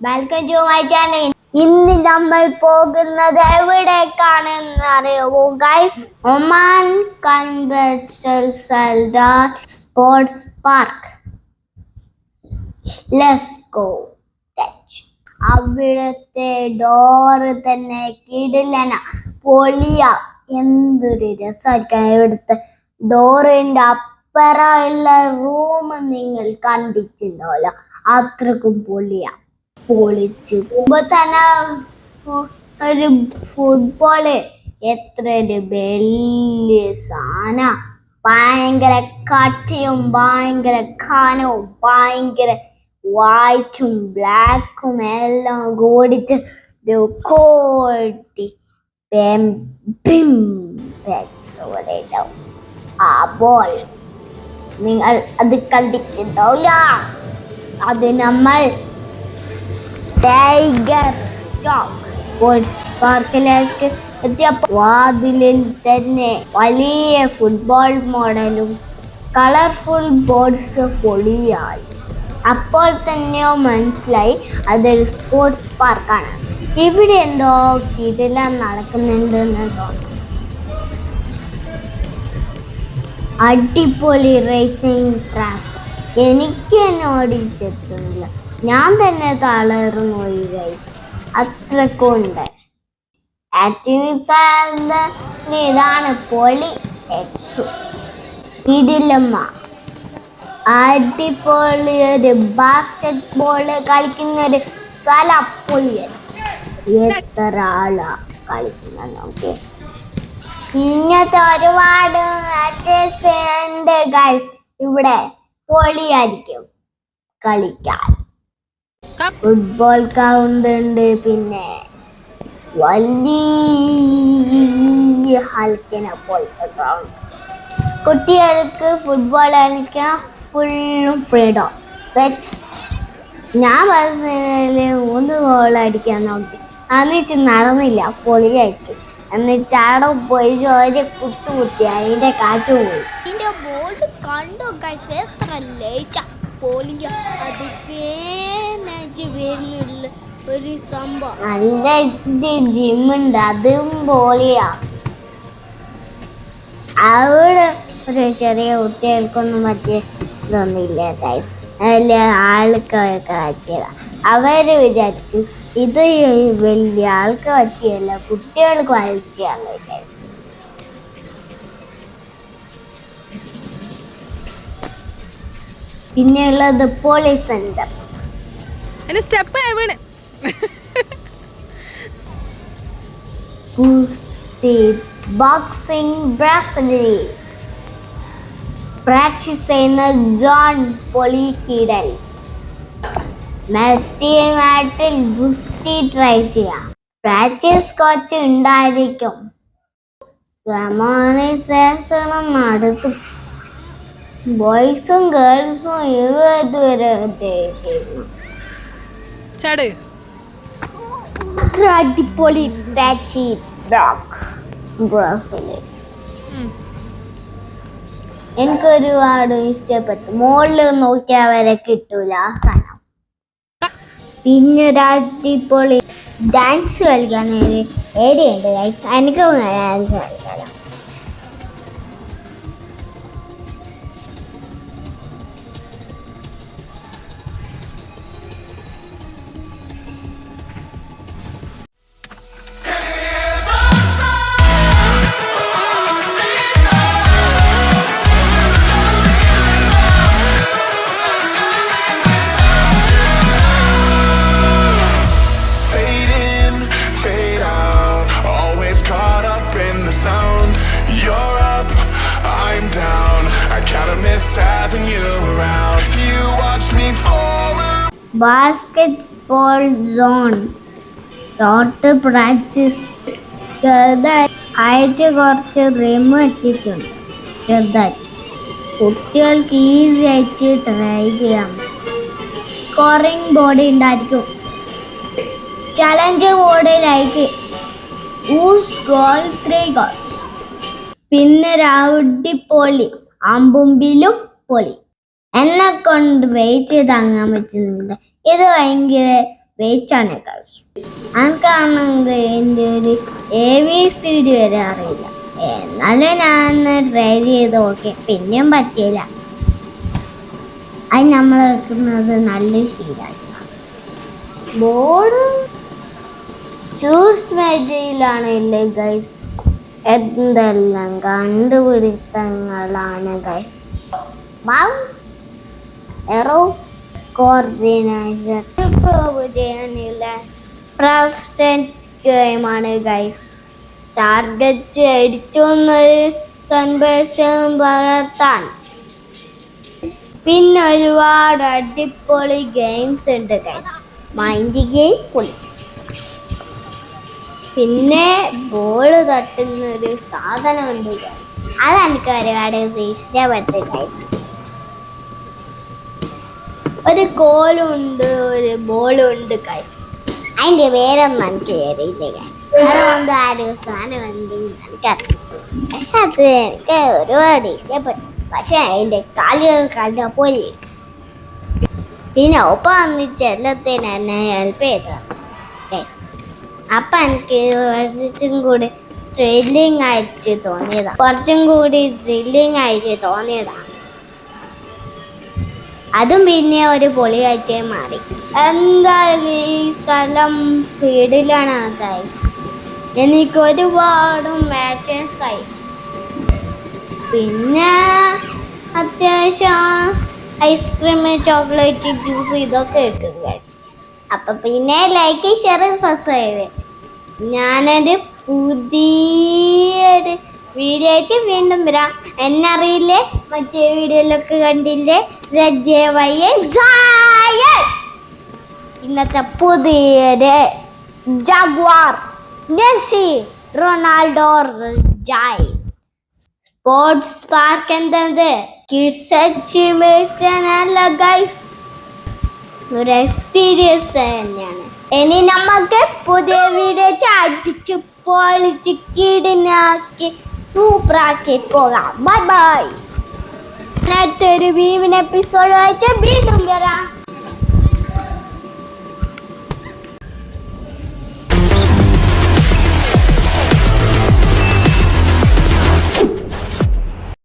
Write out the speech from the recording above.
ബാൽക്കജുമായിട്ടാണ് ഇന്ന് നമ്മൾ പോകുന്നത് എവിടേക്കാണെന്ന് അറിയുമോ ഗൈസ് ഒമാൻ കൺവെൻഷൻ സൽദാർ സ്പോർട്സ് പാർക്ക്. ലെറ്റ്സ് ഗോ അവിടുത്തെ ഡോറ് തന്നെ കിടിലന. പൊളിയ. എന്തൊരു രസമായിരിക്കാം ഇവിടുത്തെ ഡോറിന്റെ അപ്പുറമുള്ള റൂം നിങ്ങൾ കണ്ടിട്ടുണ്ടാവില്ല അത്രക്കും പൊളിയ. പൊളിച്ച്. മുമ്പ് തന്നെ ഒരു ഫുട്ബോൾ എത്ര ഒരു വലിയ സാധന ഭയങ്കര കട്ടിയും ഭയങ്കര കനവും ഭയങ്കര വൈറ്റും ബ്ലാക്കും എല്ലാം കൂടിച്ച് കോട്ടി അപ്പോൾ നിങ്ങൾ അത് കണ്ടിട്ടുണ്ടാവില്ല. അത് നമ്മൾ ടൈഗർ സ്പോർട്സ് പാർക്കിലേക്ക് എത്തിയപ്പോൾ വാതിലിൽ തന്നെ വലിയ ഫുട്ബോൾ മോഡലും കളർഫുൾ ബോർഡ്സ് പൊളിയായി. അപ്പോൾ തന്നെയോ മനസ്സിലായി അതൊരു സ്പോർട്സ് പാർക്കാണ് ഇവിടെ എന്തോ കിടിലം നടക്കുന്നുണ്ടെന്ന് തോന്നുന്നു. അടിപൊളി റേസിംഗ് ട്രാക്ക് എനിക്ക് തന്നെ ഓടിച്ചെത്തുന്നില്ല ഞാൻ തന്നെ തളർന്നു റേസ് അത്രക്കുണ്ട് ആക്ടിവിറ്റീസ് ഇതാണ് പൊളി. ഇടിലമ്മ അടിപൊളി ഒരു ബാസ്കറ്റ് ബോൾ കളിക്കുന്ന ഒരു സ്ഥല പൊളിയൻ എത്ര ആളാ കളിക്കുന്നത് നോക്കി ഇങ്ങനത്തെ ഒരുപാട് ഗൈസ് ഇവിടെ പൊളിയായിരിക്കും കളിക്കാൻ. ഫുട്ബോൾ ഗ്രൗണ്ട് ഉണ്ട് പിന്നെ വലിയ ഹൽക്കിനെ പോലത്തെ ഗ്രൗണ്ട് കുട്ടികൾക്ക് ഫുട്ബോൾ കളിക്കാൻ ഫുള്ളും ഫ്രീഡം വെച്ച് ഞാൻ പേഴ്സണലി മൂന്ന് ഗോൾ അടിക്കാൻ നോക്കി. എന്നിട്ട് നടന്നില്ല പൊളി അയച്ചു എന്നിട്ട് അവിടെ പോയി ചോര കുത്തുകുത്തി അതിന്റെ കാറ്റ് പോയി. ഇതിന്റെ ബോർഡ് കണ്ടോ ഗൈസ് എത്ര പോളിയ അത് വരുന്നുള്ള ഒരു സംഭവം. നല്ല ജിമ്മുണ്ട് അതും പോലെയാ അവിടെ ഒരു ചെറിയ കുട്ടികൾക്കൊന്നും പറ്റിയ ഇതൊന്നുമില്ല അതിൽ ആൾക്കൊക്കെ പറ്റിയതാ അവർ വിചാരിച്ചു ഇത് വലിയ ആൾക്ക് പറ്റിയല്ല കുട്ടികൾക്ക് പറ്റിയാന്ന് വിചാരിച്ചു പിന്നെയുള്ളത് പോലീസ് സെന്റർ. അതിന് സ്റ്റെപ്പ് വീണ് ബോക്സിംഗ് ബ്രാസലി പ്രാക്ടീസ് ചെയ്യുന്ന ജോൺ പൊളിക്കിടൽ മെസ്റ്റിയുമായിട്ട് ഗുസ്തി ട്രൈ ചെയ്യാം പ്രാക്ടീസ് കോച്ച് ഉണ്ടായിരിക്കും. ക്രമാനുശേഷം നടത്തും ബോയ്സും ഗേൾസും ഇതുവരെ ചെയ്യുന്നു ചാട്. അടിപൊളി ഡോഗ് ബ്രാസലി. എനിക്ക് ഒരുപാട് ഇഷ്ടപ്പെട്ടു. മുകളിൽ നോക്കിയാൽ വരെ കിട്ടൂല ആ സ്ഥലം പിന്നെ ഒരു അടിപൊളി ഡാൻസ് കളിക്കാൻ ഏരിയ ഉണ്ട് എനിക്ക് ഡാൻസ് കളിക്കാം having you around. You watch me fall. Basketball zone. Zone practice ചെറുതായി അയച്ച് കുറച്ച് റിം വെച്ചിട്ടുണ്ട്. ചെറുതായിട്ട്. കുട്ടികൾക്ക് ഈസി ആയിട്ട് ട്രൈ ചെയ്യാം. സ്കോറിംഗ് ബോർഡ് ഉണ്ടായിരിക്കും. ചലഞ്ച് ബോർഡിലേക്ക് ഊസ് ഗോൾ ത്രീ ഗോൾസ് പിന്നെ രാവുടി പൊളി അമ്പുമ്പിലും പൊളി. എന്നെ കൊണ്ട് വെയിറ്റ് ചെയ്ത് താങ്ങാൻ പറ്റുന്നില്ല. ഇത് ഭയങ്കര വെയിറ്റാണ് കഴിച്ചു എനിക്കാണെങ്കിൽ എന്റെ ഒരു എ ബി സി ഡി വരെ അറിയില്ല. എന്നാലും ഞാൻ ട്രൈ ചെയ്ത് നോക്കി. പിന്നെയും പറ്റിയില്ല. അത് നമ്മൾ വെക്കുന്നത് നല്ല ശീലമാണ് ബോർഡ് ഷൂസ് മേഖലയിലാണ് ഇല്ലേ ഗൈസ് എന്തെല്ലാം കണ്ടുപിടുത്തങ്ങളാണ് ഗൈസ് എറോ കോർഡിനേഷൻ പ്രൂവ് ചെയ്യാനുള്ള പ്രൊഫഷൻ ഗൈസ് ടാർഗറ്റ് അടിച്ചൊന്നൊരു സന്ദേശം വളർത്താൻ. പിന്നെ ഒരുപാട് അടിപൊളി ഗെയിംസ് ഉണ്ട് ഗൈസ് മൈൻഡ് ഗെയിം പൊളി. പിന്നെ ബോൾ തട്ടുന്ന ഒരു സാധനമുണ്ട് ഗൈസ് അതെനിക്ക് ഒരുപാട് ഇഷ്ടപ്പെട്ടു ഗൈസ് ഒരു കോലുണ്ട് ഒരു ബോളും ഉണ്ട് ഗൈസ് അതിന്റെ പേരൊന്നും എനിക്ക് അറിയില്ല ഗൈസ് അതുകൊണ്ട് ആ ഒരു സാധനം ഉണ്ടെന്ന് അത് എനിക്ക് ഒരുപാട് ഇഷ്ടപ്പെട്ടു. പക്ഷെ അതിന്റെ കാലുകൾ കണ്ടപ്പോൾ പിന്നെ ഒപ്പം വന്നിട്ട് എല്ലാത്തിനും എന്നെ ഹെൽപ്പ് ചെയ്തതാണ് ഗൈസ് അപ്പൊ എനിക്ക് കുറച്ചും കൂടി ത്രില്ലിങ് ആയിട്ട് തോന്നിയതാണ് കുറച്ചും കൂടി ത്രില്ലിങ് ആയിട്ട് തോന്നിയതാ. അതും പിന്നെ ഒരു പൊളിയായിട്ട് മാറി. എന്തായാലും ഈ സ്ഥലം വീടിലാണ് എനിക്ക് ഒരുപാട് മാച്ചസ് ആയി. പിന്നെ അത്യാവശ്യം ഐസ്ക്രീം ചോക്ലേറ്റ് ജ്യൂസ് ഇതൊക്കെ കിട്ടും അപ്പൊ പിന്നെ ലൈക്ക് ഷെയർ സബ്സ്ക്രൈബ് ഞാനൊരു പുതിയൊരു വീഡിയോ ആയിട്ട് വീണ്ടും വരാം. എന്നറിയില്ലേ? മറ്റേ വീഡിയോയിലൊക്കെ കണ്ടില്ലേ? ഇന്നത്തെ പുതിയൊരു ജഗ്വാർ. മെസ്സി റൊണാൾഡോ ജായ് സ്പോർട്സ് പാർക്ക് എന്തത്? കിഡ്സ് അച്ചീവ്മെന്റ്സ് അല്ല ഗൈസ് ഒരു എക്സ്പീരിയൻസ് തന്നെയാണ്. ഇനി നമുക്ക് പുതിയ വീഡിയോ അടിച്ച് പൊളിച്ച് കിടിനാക്കി സൂപ്പറാക്കി പോകാം. ബൈ ബൈ അടുത്തൊരു എപ്പിസോഡ് വായിച്ച വീണ്ടും വരാം.